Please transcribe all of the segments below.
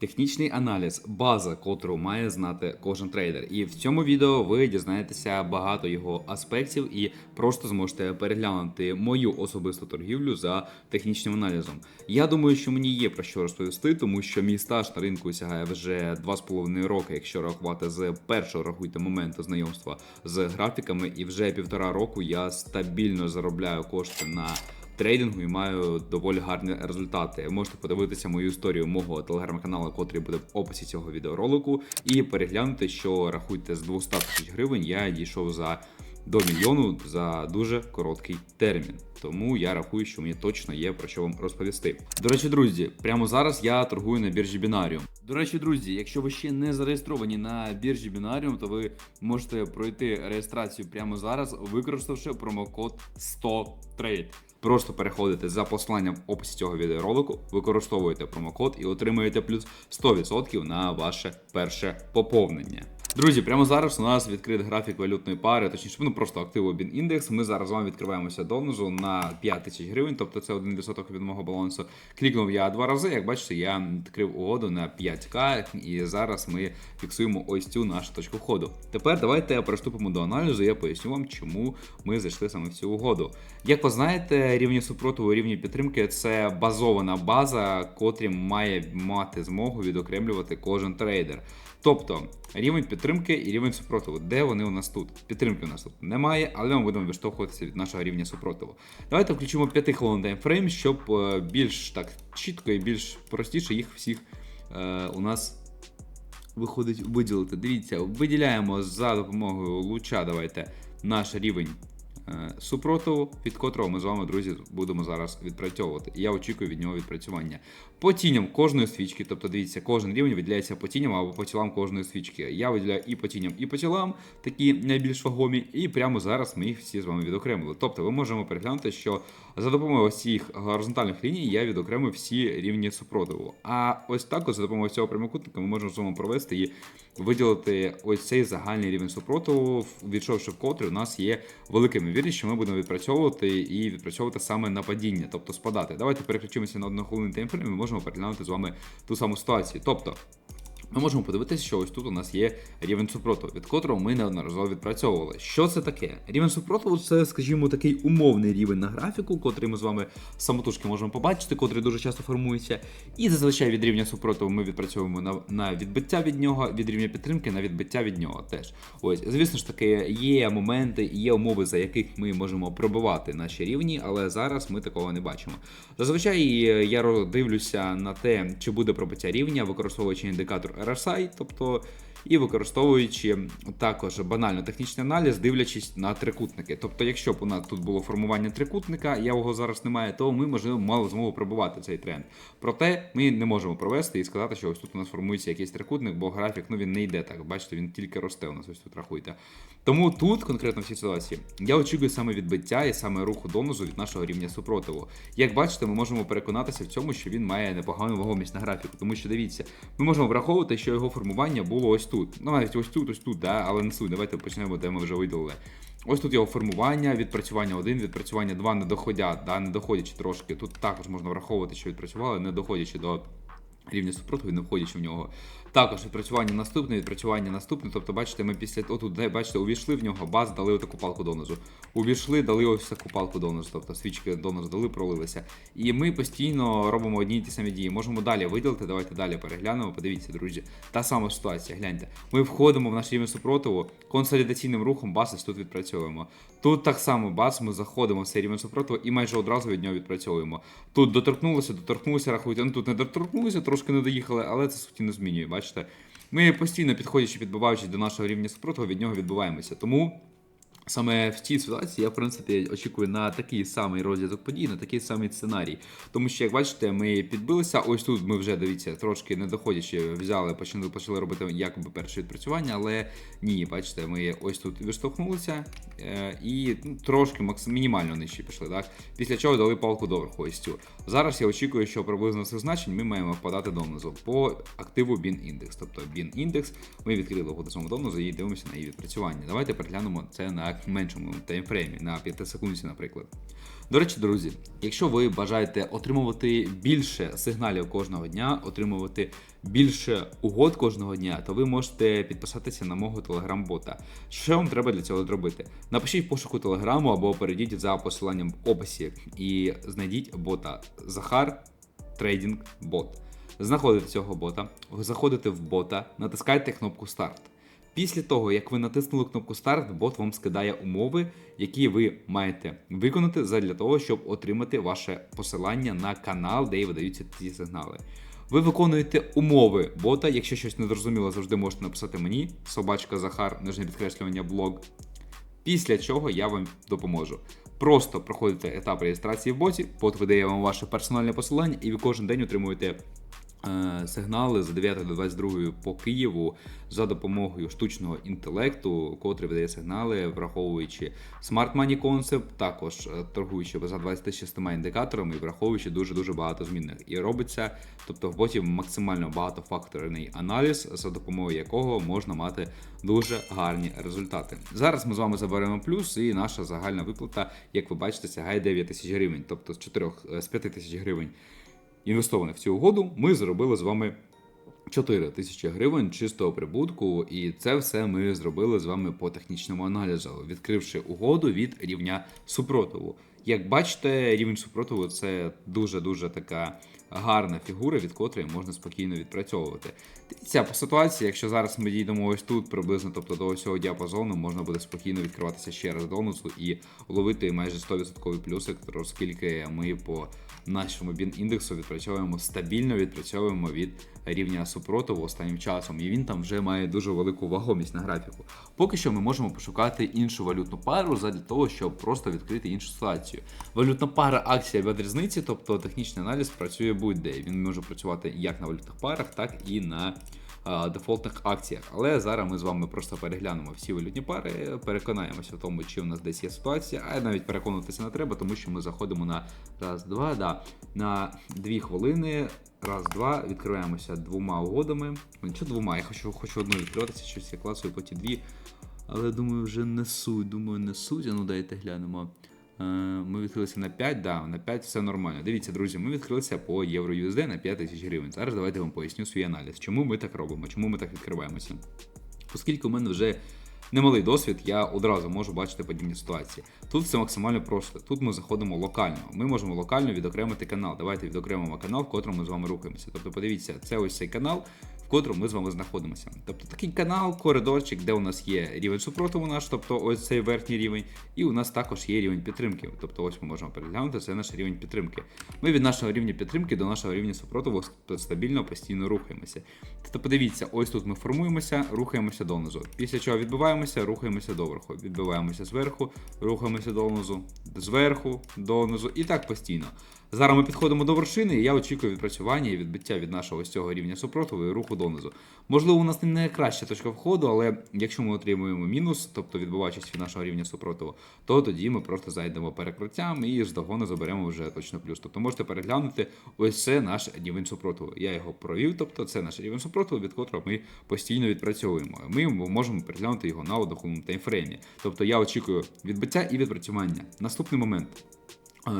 Технічний аналіз база, котру має знати кожен трейдер. І в цьому відео ви дізнаєтеся багато його аспектів і просто зможете переглянути мою особисту торгівлю за технічним аналізом. Я думаю, що мені є про що розповісти, тому що мій стаж на ринку сягає вже 2,5 роки, якщо рахувати з першого рахуйте моменту знайомства з графіками, і вже півтора року я стабільно заробляю кошти на трейдингу і маю доволі гарні результати. Можете подивитися мою історію мого телеграм-каналу, котрий буде в описі цього відеоролику, і переглянути, що рахуйте з 200 тисяч гривень я дійшов за до мільйону за дуже короткий термін. Тому я рахую, що мені точно є про що вам розповісти. До речі, друзі, прямо зараз я торгую на біржі Binarium. До речі, друзі, якщо ви ще не зареєстровані на біржі Binarium, то ви можете пройти реєстрацію прямо зараз, використавши промокод 100TRADE. Просто переходите за посиланням в описі цього відеоролику, використовуєте промокод і отримуєте плюс 100% на ваше перше поповнення. Друзі, прямо зараз у нас відкрит графік валютної пари, точніше, ну просто активу BIN Ми зараз з вами відкриваємося донизу на 5 тисяч гривень, тобто це 1% від мого балансу. Клікнув я два рази. Як бачите, я відкрив угоду на 5К, і зараз ми фіксуємо ось цю нашу точку входу. Тепер давайте приступимо до аналізу. Я поясню вам, чому ми зайшли саме в цю угоду. Як ви знаєте, рівні супротиву, рівні підтримки це базована база, котрі має мати змогу відокремлювати кожен трейдер. Тобто рівень підтримки і рівень супротиву. Де вони у нас тут? Підтримки у нас тут немає, але ми будемо відштовхуватися від нашого рівня супротиву. Давайте включимо 5 хвилин таймфрейм, щоб е, більш так чітко і більш простіше їх всіх е, у нас виходить виділити. Дивіться, виділяємо за допомогою луча. Давайте наш рівень супротиву, від котрого ми з вами, друзі, будемо зараз відпрацьовувати. Я очікую від нього відпрацювання. По тіням кожної свічки, тобто дивіться, кожен рівень виділяється по тіням або по тілам кожної свічки. Я виділяю і по тіням, і по тілам, такі найбільш вагомі, і прямо зараз ми їх всі з вами відокремили. Тобто ми можемо переглянути, що за допомогою ось цих горизонтальних ліній я відокремив всі рівні супротиву. А ось так, от, за допомогою цього прямокутника, ми можемо з вами провести і виділити ось цей загальний рівень супротиву, відшовши в котрий у нас є великим вірність, що ми будемо відпрацьовувати і відпрацьовувати саме на падіння, тобто спадати. Давайте переключимося на одну хвилину таймфрейм і можемо переглянути з вами ту саму ситуацію. Тобто. Ми можемо подивитися, що ось тут у нас є рівень супротиву, від котрого ми неодноразово відпрацьовували. Що це таке? Рівень супротиву це, скажімо, такий умовний рівень на графіку, котрий ми з вами самотужки можемо побачити, котрий дуже часто формується. І зазвичай від рівня супротиву ми відпрацьовуємо на, на відбиття від нього, від рівня підтримки на відбиття від нього теж. Ось, звісно ж таки, є моменти є умови, за яких ми можемо пробивати наші рівні, але зараз ми такого не бачимо. Зазвичай е, я дивлюся на те, чи буде пробиття рівня, використовуючи індикатор RSI, тобто і використовуючи також банально технічний аналіз, дивлячись на трикутники. Тобто, якщо б у нас тут було формування трикутника, я його зараз немає, то ми можливо мали змогу пробувати цей тренд. Проте ми не можемо провести і сказати, що ось тут у нас формується якийсь трикутник, бо графік ну він не йде так. Бачите, він тільки росте у нас ось тут рахуйте. Тому тут, конкретно в цій ситуації, я очікую саме відбиття і саме руху донозу від нашого рівня супротиву. Як бачите, ми можемо переконатися в цьому, що він має непогану вагомість на графіку, тому що дивіться, ми можемо враховувати, що його формування було ось тут. Ну, навіть ось тут, ось тут, да, але не суть. Давайте почнемо, де ми вже виділили. Ось тут його формування, відпрацювання 1, відпрацювання 2 не доходять, да, не доходячи трошки. Тут також можна враховувати, що відпрацювали, не доходячи до рівня супротиву, не входячи в нього. Також відпрацювання наступне, відпрацювання наступне. Тобто, бачите, ми після отут, де бачите, увійшли в нього, баз, дали таку палку донизу. Увійшли, дали ось таку палку донизу, тобто свічки донизу дали, пролилися. І ми постійно робимо одні й ті самі дії. Можемо далі виділити. Давайте далі переглянемо. Подивіться, друзі. Та сама ситуація. Гляньте. Ми входимо в наш рівень супротиву, консолідаційним рухом бас тут відпрацьовуємо. Тут так само бас, ми заходимо в цей рівень супротиву і майже одразу від нього відпрацьовуємо. Тут доторкнулося, доторкнулося, рахуйте. Ну тут не доторкнулися, трошки не доїхали, але це не змінює. Бачите? Ми постійно підходячи, підбиваючись до нашого рівня супротиву, від нього відбуваємося. Тому саме в цій ситуації я, в принципі, очікую на такий самий розв'язок подій, на такий самий сценарій. Тому що, як бачите, ми підбилися. Ось тут ми вже дивіться, трошки не доходячи, взяли, почали, почали робити якоби перше відпрацювання, але ні, бачите, ми ось тут відштовхнулися е, і ну, трошки макс... мінімально нижче пішли. Так? Після чого дали палку доверху ось. Зараз я очікую, що приблизно цих значень ми маємо впадати донизу по активу BIN індекс. Тобто BIN індекс, ми відкрили самого донизу і дивимося на її відпрацювання. Давайте переглянемо це на меншому таймфреймі, на 5 секунді, наприклад. До речі, друзі, якщо ви бажаєте отримувати більше сигналів кожного дня, отримувати більше угод кожного дня, то ви можете підписатися на мого телеграм-бота. Що вам треба для цього зробити? Напишіть в пошуку телеграму або перейдіть за посиланням в описі і знайдіть бота Захар Трейдинг Бот. Знаходите цього бота, заходите в бота, натискаєте кнопку старт. Після того, як ви натиснули кнопку старт, бот вам скидає умови, які ви маєте виконати задля того, щоб отримати ваше посилання на канал, де і видаються ці сигнали. Ви виконуєте умови бота. Якщо щось не зрозуміло, завжди можете написати мені, собачка Захар, нижнє підкреслювання блог. Після чого я вам допоможу. Просто проходите етап реєстрації в боті, бот видає вам ваше персональне посилання, і ви кожен день отримуєте сигнали з 9 до 22 по Києву за допомогою штучного інтелекту, котрий видає сигнали, враховуючи Smart Money Concept, також е, торгуючи за 26 індикаторами і враховуючи дуже дуже багато змінних. І робиться, тобто в боті максимально багатофакторний аналіз, за допомогою якого можна мати дуже гарні результати. Зараз ми з вами заберемо плюс, і наша загальна виплата, як ви бачите, сягає 9 тисяч гривень, тобто з 4 з 5 тисяч гривень інвестованих в цю угоду, ми зробили з вами 4 тисячі гривень чистого прибутку, і це все ми зробили з вами по технічному аналізу, відкривши угоду від рівня супротиву. Як бачите, рівень супротиву це дуже дуже така гарна фігура, від котрої можна спокійно відпрацьовувати. Дивіться, по ситуації, якщо зараз ми дійдемо ось тут, приблизно, тобто до ось цього діапазону, можна буде спокійно відкриватися ще раз донусу і ловити майже 100% плюсик, оскільки ми по нашому бін-індексу відпрацьовуємо стабільно, відпрацьовуємо від рівня супротиву останнім часом, і він там вже має дуже велику вагомість на графіку. Поки що ми можемо пошукати іншу валютну пару задля того, щоб просто відкрити іншу ситуацію. Валютна пара акція від різниці, тобто технічний аналіз працює будь-де. Він може працювати як на валютних парах, так і на дефолтних акціях. Але зараз ми з вами просто переглянемо всі валютні пари, переконаємося в тому, чи в нас десь є ситуація, а навіть переконуватися не треба, тому що ми заходимо на раз, два, да, на дві хвилини. Раз, два, відкриваємося двома угодами. Що двома? Я хочу, хочу одну відкриватися, щось я класую, потім дві. Але думаю, вже не суть. Думаю, не суть. Ну дайте глянемо. Е, Ми відкрилися на 5, да, на 5 все нормально. Дивіться, друзі, ми відкрилися по євро USD на 5 тисяч гривень. Зараз давайте вам поясню свій аналіз. Чому ми так робимо, чому ми так відкриваємося. Оскільки у мене вже немалий досвід, я одразу можу бачити подібні ситуації. Тут все максимально просто. Тут ми заходимо локально. Ми можемо локально відокремити канал. Давайте відокремимо канал, в котрому ми з вами рухаємося. Тобто, подивіться, це ось цей канал, в котрому ми з вами знаходимося. Тобто такий канал, коридорчик, де у нас є рівень супротиву наш, тобто ось цей верхній рівень, і у нас також є рівень підтримки. Тобто, ось ми можемо переглянути, це наш рівень підтримки. Ми від нашого рівня підтримки до нашого рівня супротиву стабільно постійно рухаємося. Тобто, подивіться, ось тут ми формуємося, рухаємося донизу. Після чого відбиваємося, рухаємося доверху. Відбиваємося зверху, рухаємося донизу, зверху, донизу і так постійно. Зараз ми підходимо до вершини, і я очікую відпрацювання і відбиття від нашого ось цього рівня супротиву і руху донизу. Можливо, у нас не найкраща точка входу, але якщо ми отримуємо мінус, тобто відбуваючись від нашого рівня супротиву, то тоді ми просто зайдемо перекриттям і з догону заберемо вже точно плюс. Тобто можете переглянути ось це наш рівень супротиву. Я його провів, тобто це наш рівень супротиву, від котрого ми постійно відпрацьовуємо. Ми можемо переглянути його на однохвилинному таймфреймі. Тобто я очікую відбиття і відпрацювання. Наступний момент.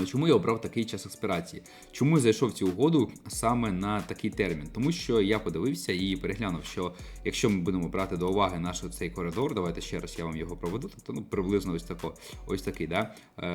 Е, Чому я обрав такий час експірації? Чому зайшов в цю угоду саме на такий термін? Тому що я подивився і переглянув, що якщо ми будемо брати до уваги наш цей коридор, давайте ще раз я вам його проведу. Тобто, ну приблизно ось тако, ось такий, да?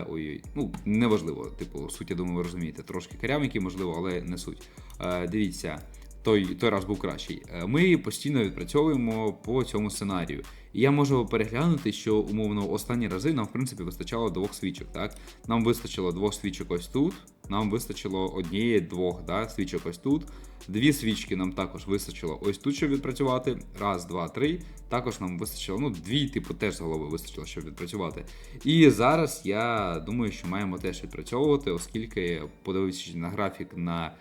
Ой, Ой, ну неважливо. Типу, суть, я думаю, ви розумієте. Трошки карявенький, можливо, але не суть. Е, Дивіться. Той, той раз був кращий. Е, Ми постійно відпрацьовуємо по цьому сценарію. І я можу переглянути, що умовно останні рази нам в принципі вистачало двох свічок. Так нам вистачило двох свічок ось тут. Нам вистачило однієї двох да, свічок ось тут. Дві свічки нам також вистачило ось тут, щоб відпрацювати. Раз, два, три. Також нам вистачило. Ну, дві, типу, теж з голови вистачило, щоб відпрацювати. І зараз я думаю, що маємо теж відпрацьовувати, оскільки, подивившись на графік на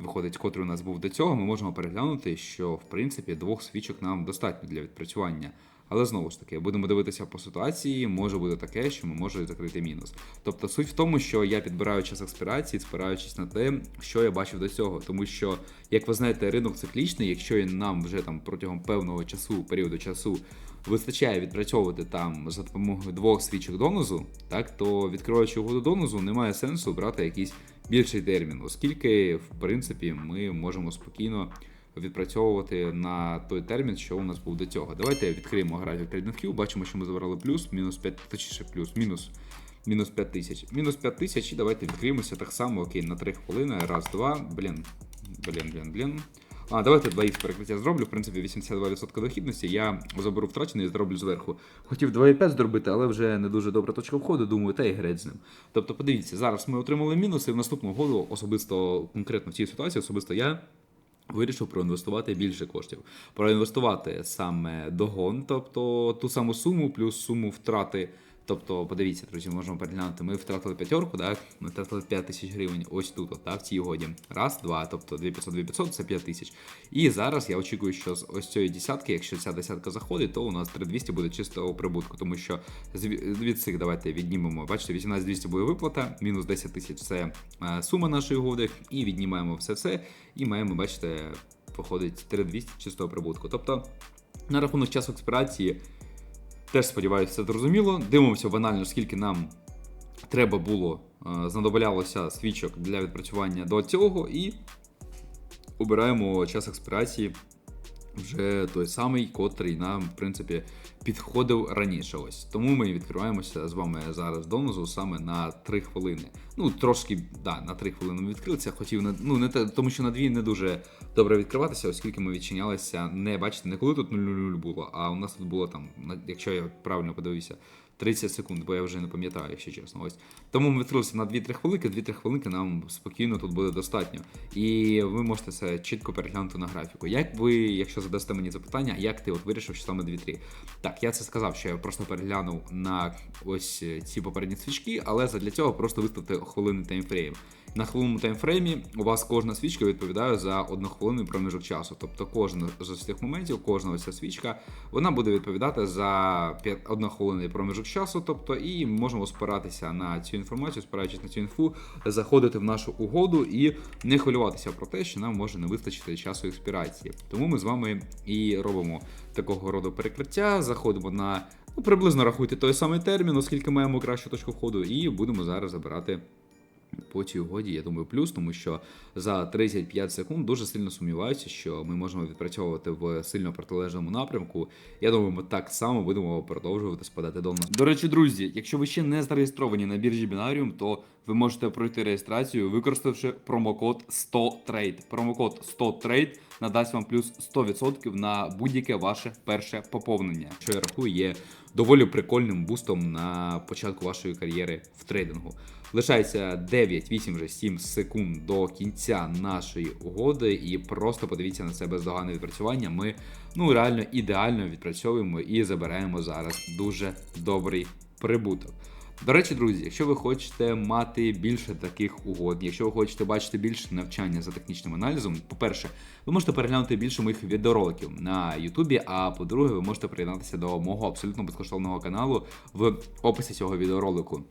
виходить, котрий у нас був до цього, ми можемо переглянути, що в принципі двох свічок нам достатньо для відпрацювання. Але знову ж таки, будемо дивитися по ситуації, може бути таке, що ми можемо закрити мінус. Тобто суть в тому, що я підбираю час експірації, спираючись на те, що я бачив до цього. Тому що, як ви знаєте, ринок циклічний, якщо нам вже там протягом певного часу, періоду часу вистачає відпрацьовувати там за допомогою двох свічок донозу, так то відкриваючи угоду донозу, немає сенсу брати якийсь більший термін, оскільки в принципі ми можемо спокійно відпрацьовувати на той термін, що у нас був до цього. Давайте відкриємо графік TradingView, бачимо, що ми забрали плюс, мінус 5, точніше плюс, мінус. Мінус 5 тисяч. Мінус 5 тисяч, і давайте відкриємося так само, окей, на 3 хвилини. Раз, два. Блін. Блін, блін, блін. А, давайте 2х перекриття зроблю. В принципі, 82% дохідності. Я заберу втрачений і зроблю зверху. Хотів 2,5 зробити, але вже не дуже добра точка входу. Думаю, та й греть з ним. Тобто, подивіться, зараз ми отримали мінуси. В наступну году, особисто конкретно в цій ситуації, особисто я. Вирішив проінвестувати більше коштів. Проінвестувати саме догон, тобто ту саму суму, плюс суму втрати. Тобто, подивіться, друзі, можемо переглянути. Ми втратили п'ятерку, так? Ми втратили 5 тисяч гривень ось тут, от, так, в цій угоді. Раз, два, тобто 2500, 2500 це 5 тисяч. І зараз я очікую, що з ось цієї десятки, якщо ця десятка заходить, то у нас 3200 буде чистого прибутку, тому що від цих давайте віднімемо. Бачите, 18200 буде виплата, мінус 10 тисяч це е, сума нашої угоди, і віднімаємо все це, і маємо, бачите, походить 3200 чистого прибутку. Тобто, на рахунок часу експірації. Теж сподіваюся, це зрозуміло. Дивимося банально, скільки нам треба було, е, знадоблялося свічок для відпрацювання до цього, і обираємо час експірації вже той самий, котрий нам, в принципі, підходив раніше. Ось. Тому ми відкриваємося з вами зараз донозу саме на 3 хвилини. Ну, трошки, да, на 3 хвилини відкрилися. Хотів на ну не те, тому що на 2 не дуже добре відкриватися, оскільки ми відчинялися. Не бачите, не коли тут 0-0 було, а у нас тут було там, якщо я правильно подивився. 30 секунд, бо я вже не пам'ятаю, якщо чесно. Ось тому ми відкрилися на 2-3 хвилинки. 2-3 хвилинки нам спокійно тут буде достатньо. І ви можете це чітко переглянути на графіку. Як ви, якщо задасте мені запитання, як ти от вирішив, що саме 2-3? Так, я це сказав, що я просто переглянув на ось ці попередні свічки, але для цього просто виставити хвилини таймфрейм. На хвилинному таймфреймі у вас кожна свічка відповідає за однохвилинний проміжок часу. Тобто кожна з цих моментів, кожна ця свічка, вона буде відповідати за 5 однохвилинний проміжок часу. Тобто, і можемо спиратися на цю інформацію, спираючись на цю інфу, заходити в нашу угоду і не хвилюватися про те, що нам може не вистачити часу експірації. Тому ми з вами і робимо такого роду перекриття, заходимо на ну, приблизно рахуйте той самий термін, оскільки маємо кращу точку входу, і будемо зараз забирати по цій угоді, я думаю, плюс, тому що за 35 секунд дуже сильно сумніваюся, що ми можемо відпрацьовувати в сильно протилежному напрямку. Я думаю, ми так само будемо продовжувати спадати до нас. До речі, друзі, якщо ви ще не зареєстровані на біржі Binarium, то ви можете пройти реєстрацію, використавши промокод 100TRADE. Промокод 100TRADE надасть вам плюс 100% на будь-яке ваше перше поповнення, що я рахую є доволі прикольним бустом на початку вашої кар'єри в трейдингу. Лишається 9, 8, вже 7 секунд до кінця нашої угоди, і просто подивіться на це бездоганне відпрацювання. Ми ну реально ідеально відпрацьовуємо і забираємо зараз дуже добрий прибуток. До речі, друзі, якщо ви хочете мати більше таких угод, якщо ви хочете бачити більше навчання за технічним аналізом, по-перше, ви можете переглянути більше моїх відеороликів на Ютубі. А по-друге, ви можете приєднатися до мого абсолютно безкоштовного каналу в описі цього відеоролику.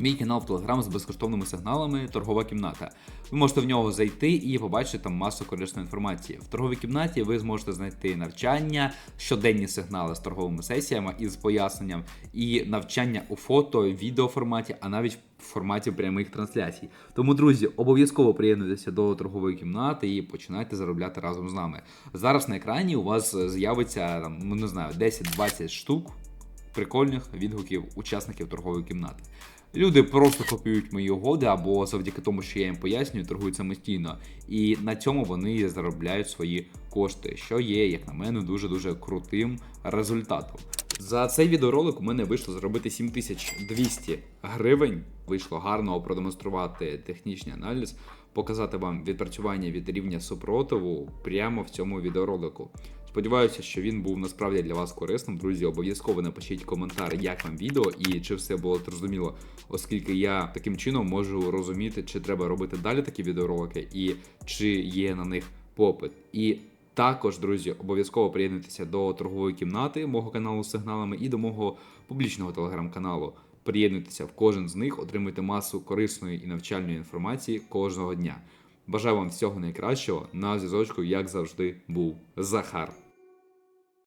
Мій канал в Телеграм з безкоштовними сигналами Торгова кімната. Ви можете в нього зайти і побачити там масу корисної інформації. В торговій кімнаті ви зможете знайти навчання, щоденні сигнали з торговими сесіями із поясненням, і навчання у фото, відео форматі, а навіть в форматі прямих трансляцій. Тому, друзі, обов'язково приєднуйтеся до торгової кімнати і починайте заробляти разом з нами. Зараз на екрані у вас з'явиться там, ну не знаю, 10-20 штук прикольних відгуків учасників торгової кімнати. Люди просто копіюють мої угоди або завдяки тому, що я їм пояснюю, торгують самостійно, і на цьому вони заробляють свої кошти, що є, як на мене, дуже дуже крутим результатом. За цей відеоролик у мене вийшло заробити 7200 гривень. Вийшло гарно продемонструвати технічний аналіз, показати вам відпрацювання від рівня супротиву прямо в цьому відеоролику. Сподіваюся, що він був насправді для вас корисним. Друзі, обов'язково напишіть коментар, як вам відео і чи все було зрозуміло, оскільки я таким чином можу розуміти, чи треба робити далі такі відеоролики і чи є на них попит. І також, друзі, обов'язково приєднуйтеся до торгової кімнати мого каналу з сигналами і до мого публічного телеграм-каналу. Приєднуйтеся в кожен з них, отримуйте масу корисної і навчальної інформації кожного дня. Бажаю вам всього найкращого. На зв'язочку, як завжди, був Захар.